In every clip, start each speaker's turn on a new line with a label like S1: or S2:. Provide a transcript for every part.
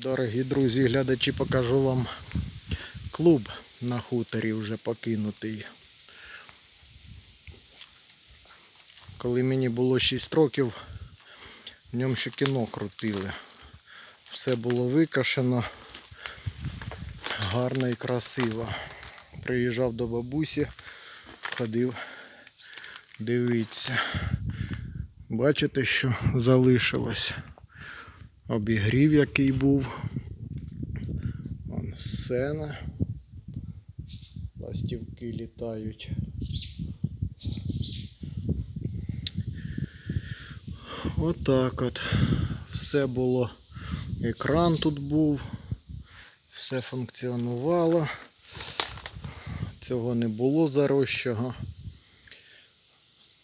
S1: Дорогі друзі, глядачі, покажу вам клуб на хуторі вже покинутий. Коли мені було 6 років, в ньому ще кіно крутили. Все було викашено, гарно і красиво. Приїжджав до бабусі, ходив дивитися. Бачите, що залишилось. Обігрів який був. Вон сцена. Ластівки літають. Отак от. Все було. Екран тут був. Все функціонувало. Цього не було зарощого.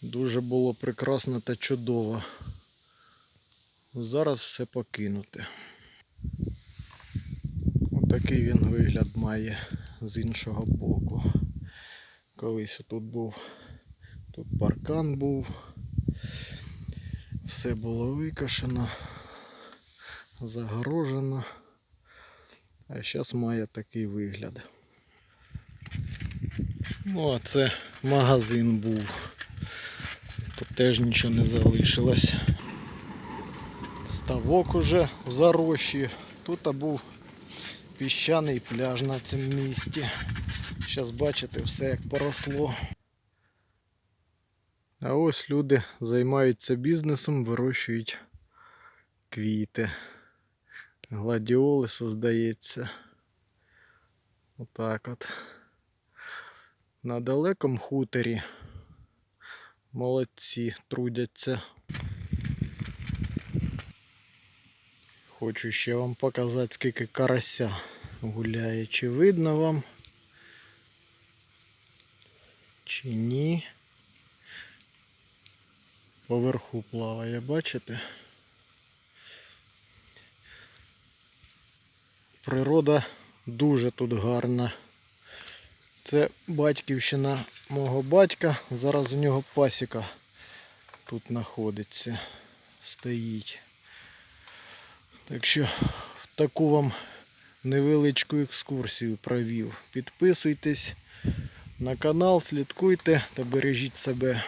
S1: Дуже було прекрасно та чудово. Зараз все покинуте. Отакий він вигляд має з іншого боку. Колись тут був, тут паркан був, все було викашено, загорожено, а зараз має такий вигляд. Ну, а це магазин був. Тут теж нічого не залишилось ставок уже зарощі. Тут був піщаний пляж на цьому місці. Зараз бачите, все як поросло. А ось люди займаються бізнесом, вирощують квіти. Гладіолуси, здається. Отак от. На далекому хуторі молодці трудяться. Хочу ще вам показати, скільки карася гуляє. Чи видно вам? Чи ні? Поверху плаває, бачите? Природа дуже тут гарна. Це батьківщина мого батька. Зараз у нього пасіка тут знаходиться. Стоїть. Так що таку вам невеличку екскурсію провів. Підписуйтесь на канал, слідкуйте та бережіть себе.